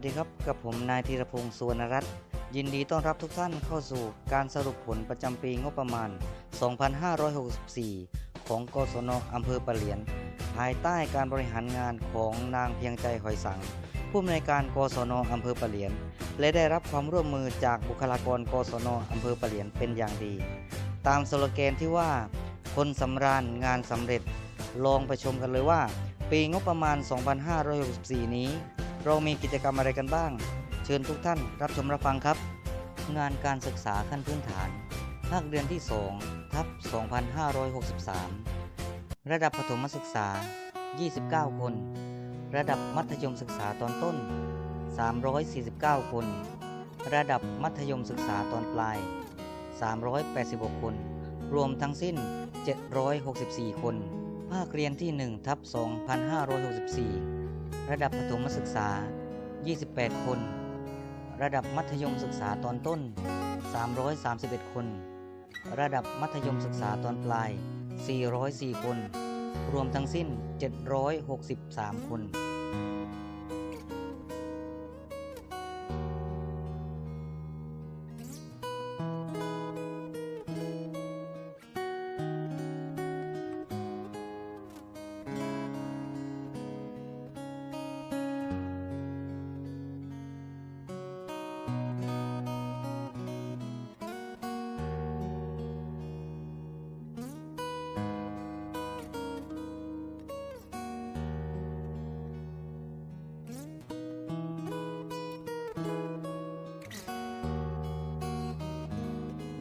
วัสดีครับกับผมนายธีรพงศ์สุวรรณรัตน์ยินดีต้อนรับทุกท่านเข้าสู่การสรุปผลประจำปีงบประมาณ 2564 ของกศนอำเภอปะเหลียน ภายใต้การบริหารงานของนางเพียงใจหอยสัง ผู้อำนวยการกศนอำเภอปะเหลียน และได้รับความร่วมมือจากบุคลากรกศนอำเภอปะเหลียนเป็นอย่างดี ตามสโลแกนที่ว่า คนสำราญงานสำเร็จ ลองไปชมกันเลยว่า ปีงบประมาณ 2564 นี้ เรามีกิจกรรมอะไรกันบ้าง เชิญทุกท่านรับชมรับฟังครับ งานการศึกษาขั้นพื้นฐาน ภาคเรียนที่ 2 ทับ 2563 ระดับประถมศึกษา 29 คน ระดับมัธยมศึกษาตอนต้น 349 คน ระดับมัธยมศึกษาตอนปลาย 386 คน รวมทั้งสิ้น 764 คน ภาคเรียนที่1ทับ2564 ระดับประถมศึกษา 28 คน ระดับมัธยมศึกษาตอนต้น 331 คน ระดับมัธยมศึกษาตอนปลาย 404 คน รวมทั้งสิ้น 763 คน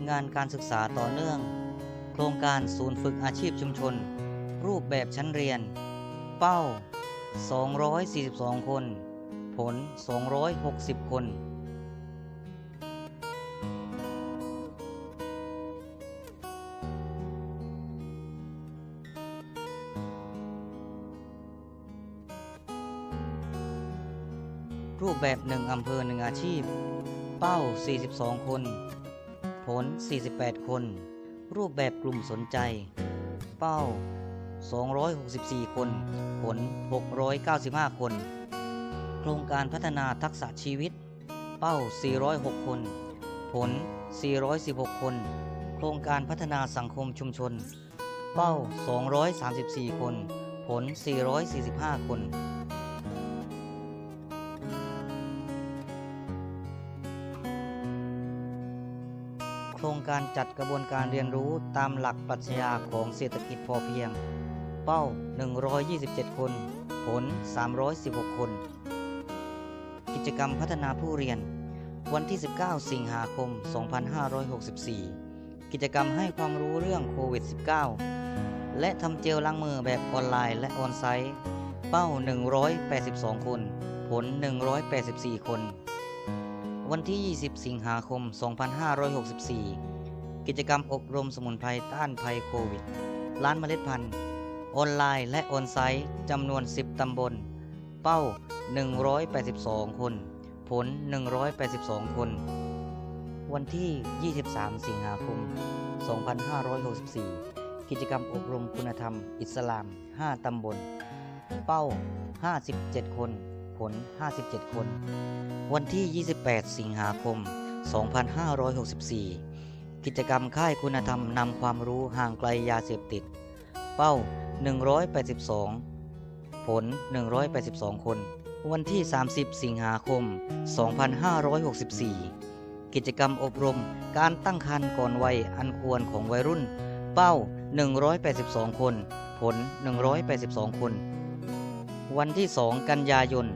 งานการศึกษาต่อเนื่อง โครงการศูนย์ฝึกอาชีพชุมชน รูปแบบชั้นเรียน เป้า 242 คน ผล 260 คนรูปแบบหนึ่งอำเภอหนึ่งอาชีพ เป้า 42 คน ผล 48 คน รูปแบบกลุ่มสนใจ เป้า 264 คน ผล 695 คน โครงการพัฒนาทักษะชีวิต เป้า 406 คน ผล 416 คน โครงการพัฒนาสังคมชุมชน เป้า 234 คน ผล 445 คน ครงการจัดกระบวนการเรียนรู้ตามหลักปรัชญาของเศรษฐกิจพอเพียง เป้า 127 คน ผล 316 คน กิจกรรมพัฒนาผู้เรียน วันที่ 19 สิงหาคม 2564 กิจกรรมให้ความรู้เรื่องโควิด -19 และทำเจลล้างมือแบบออนไลน์และออนไซต์ เป้า 182 คน ผล 184 คน วันที่ 20 สิงหาคม 2564 กิจกรรมอบรมสมุนไพรต้านภัยโควิด ร้านเมล็ดพันธุ์ ออนไลน์และออนไซต์จำนวน 10 ตำบล เป้า 182 คน ผล 182 คน วันที่ 23 สิงหาคม 2564 กิจกรรมอบรมคุณธรรม อิสลาม 5 ตำบล เป้า 57 คน ผล57 คน วันที่ 28 สิงหาคม 2564 กิจกรรมค่ายคุณธรรมนำความรู้ห่างไกลยาเสพติด เป้า 182 ผล 182 คน วันที่ 30 สิงหาคม 2564 กิจกรรมอบรมการตั้งครรภ์ก่อนวัยอันควรของวัยรุ่น เป้า 182 คน ผล 182 คนวันที่ 2 กันยายน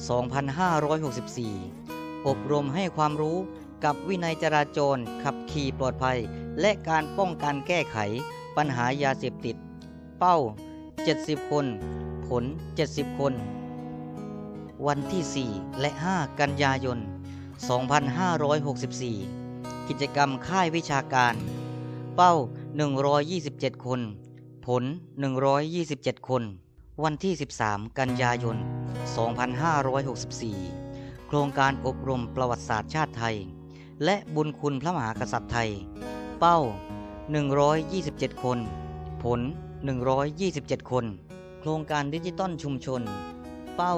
2564 อบรมให้ความรู้กับวินัยจราจร ขับขี่ปลอดภัย และการป้องกันแก้ไขปัญหายาเสพติด เป้า 70 คน ผล 70 คน วันที่ 4 และ 5 กันยายน 2564 กิจกรรมค่ายวิชาการ เป้า 127 คน ผล 127 คน วันที่ 13 กันยายน 2564 โครงการอบรมประวัติศาสตร์ชาติไทย และบุญคุณพระมหากษัตริย์ไทย เป้า 127 คน ผล 127 คน โครงการดิจิตอลชุมชน เป้า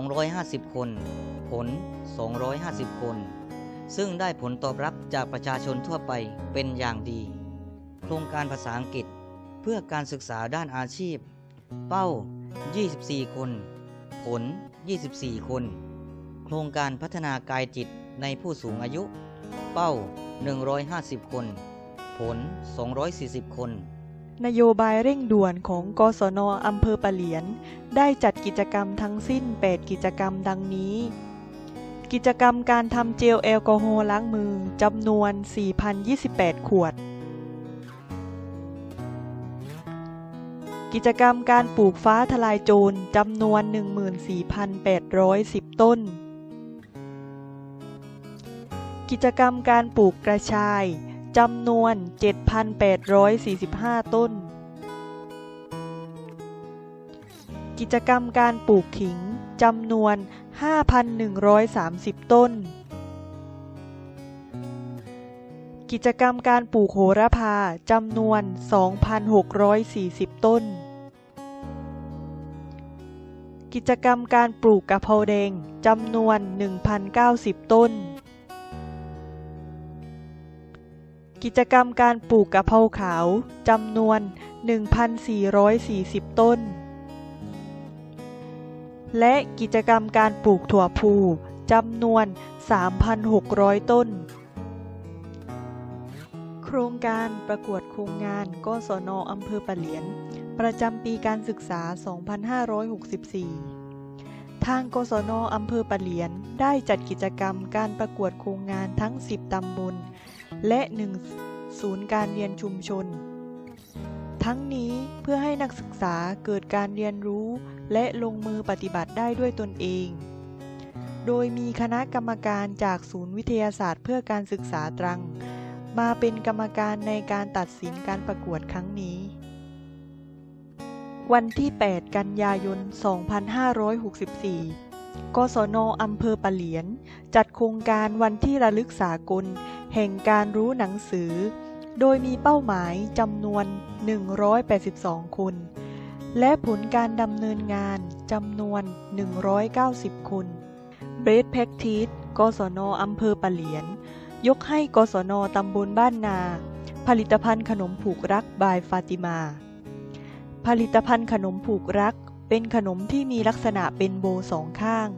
250 คน ผล 250 คน ซึ่งได้ผลตอบรับจากประชาชนทั่วไปเป็นอย่างดี โครงการภาษาอังกฤษ เพื่อการศึกษาด้านอาชีพ เป้า 24 คน ผล 24 คน โครงการพัฒนากายจิตในผู้สูงอายุ เป้า 150 คน ผล 240 คน นโยบายเร่งด่วนของกศนอำเภอปะเหลียน ได้จัดกิจกรรมทั้งสิ้น 8 กิจกรรมดังนี้ กิจกรรมการทำเจลแอลกอฮอล์ล้างมือจำนวน 4,028 ขวด กิจกรรมการปลูกฟ้าทลายโจรจำนวน 14,810 ต้น กิจกรรมการปลูกกระชายจำนวน 7,845 ต้น กิจกรรมการปลูกขิงจำนวน 5,130 ต้น กิจกรรมการปลูกโหระพาจำนวน 2,640 ต้น กิจกรรมการปลูกกะเพราแดงจำนวน 1,090 ต้น กิจกรรมการปลูกกะเพราขาวจำนวน 1,440 ต้น และกิจกรรมการปลูกถั่วพูจำนวน 3,600 ต้น โครงการประกวดโครงงานกศนอำเภอปะเหลียน ประจำปีการศึกษา 2564 ทางกศนอำเภอปะเหลียนได้จัดกิจกรรมการประกวดโครงงานทั้ง 10 ตำบล และ1ศูนย์การเรียนชุมชน ทั้งนี้เพื่อให้นักศึกษาเกิดการเรียนรู้และลงมือปฏิบัติได้ด้วยตนเอง โดยมีคณะกรรมการจากศูนย์วิทยาศาสตร์เพื่อการศึกษาตรัง มาเป็นกรรมการในการตัดสินการประกวดครั้งนี้ วันที่ 8 กันยายน 2564 กศนอำเภอปะเหลียน จัดโครงการวันที่ระลึกสากล แห่งการรู้หนังสือ โดยมีเป้าหมายจำนวน 182 คน และผลการดำเนินงานจำนวน 190 คนเบรดแพ็กทีสกศนอำเภอปะเหลียน ยกให้กศนตำบลบ้านนา ผลิตภัณฑ์ขนมผูกรักบายฟาติมา ผลิตภัณฑ์ขนมผูกรัก เป็นขนมที่มีลักษณะเป็นโบสองข้าง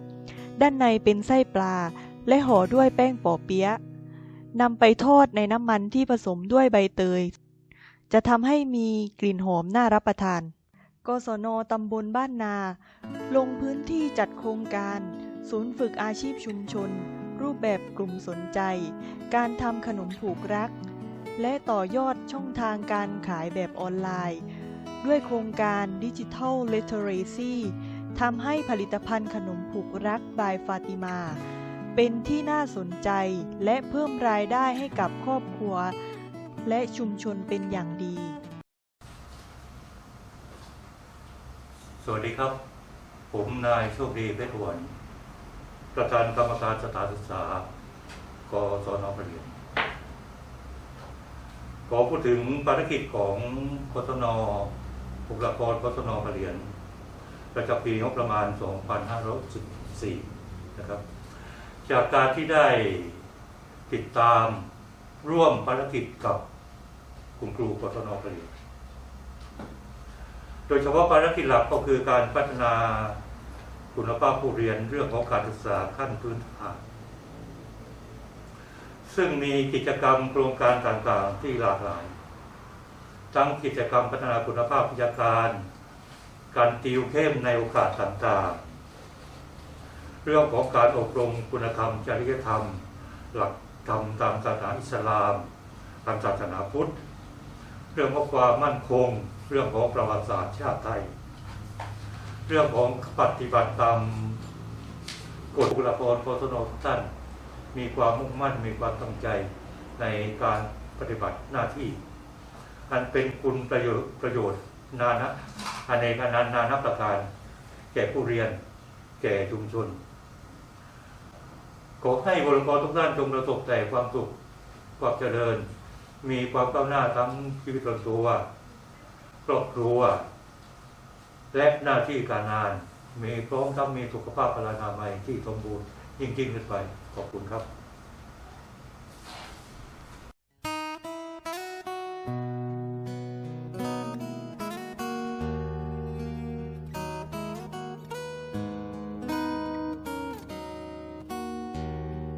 ด้านในเป็นไส้ปลา และห่อด้วยแป้งปอเปี๊ยะนำไปทอดในน้ำมันที่ผสมด้วยใบเตย จะทำให้มีกลิ่นหอมน่ารับประทาน กศนตำบลบ้านนา ลงพื้นที่จัดโครงการ ศูนย์ฝึกอาชีพชุมชน รูปแบบกลุ่มสนใจ การทำขนมผูกรัก และต่อยอดช่องทางการขายแบบออนไลน์ ด้วยโครงการดิจิทัลเลเทเรซีทำให้ผลิตภัณฑ์ขนมผูกรักบายฟาติมา เป็นที่น่าสนใจและเพิ่มรายได้ให้กับครอบครัว และชุมชนเป็นอย่างดี สวัสดีครับ ผมนายโชคดีเพชรหวนประธานกรรมการสถานศึกษากศนปเรียนขอพูดถึงภารกิจของกศน บุคลากรกศนปเรียนประจำปีงบประมาณ 2564นะครับ จากการที่ได้ติดตามร่วมภารกิจกับคุณครูกศนปเรียนโดยเฉพาะภารกิจหลักก็คือการพัฒนาคุณภาพผู้เรียนเรื่องของการศึกษาขั้นพื้นฐานซึ่งมีกิจกรรมโครงการต่างๆที่หลากหลาย ทั้งกิจกรรมพัฒนาคุณภาพวิชาการ การติวเข้มในโอกาสต่างๆ เรื่องของการอบรมคุณธรรมจริยธรรม หลักธรรมตามศาสนาอิสลามตามศาสนาพุทธ เรื่องของความมั่นคง เรื่องของประวัติศาสตร์ชาติไทย เรื่องของปฏิบัติตามกฎบุรพรกศนทุกท่านมีความมุ่งมั่นมีความตั้งใจในการปฏิบัติหน้าที่ อันเป็นคุณประโยชน์ประโยชน์นานะอันในนานานานับประการ แก่ผู้เรียน แก่ชุมชน ขอให้บุรพรทุกท่านจงประสบแต่ความสุขความเจริญ มีความก้าวหน้าทั้งชีวิตส่วนตัวครอบครัว และหน้าที่การงาน มีพร้อมทั้งมีสุขภาพพลานามัยที่สมบูรณ์ยิ่งยิ่งขึ้นไปขอบคุณครับ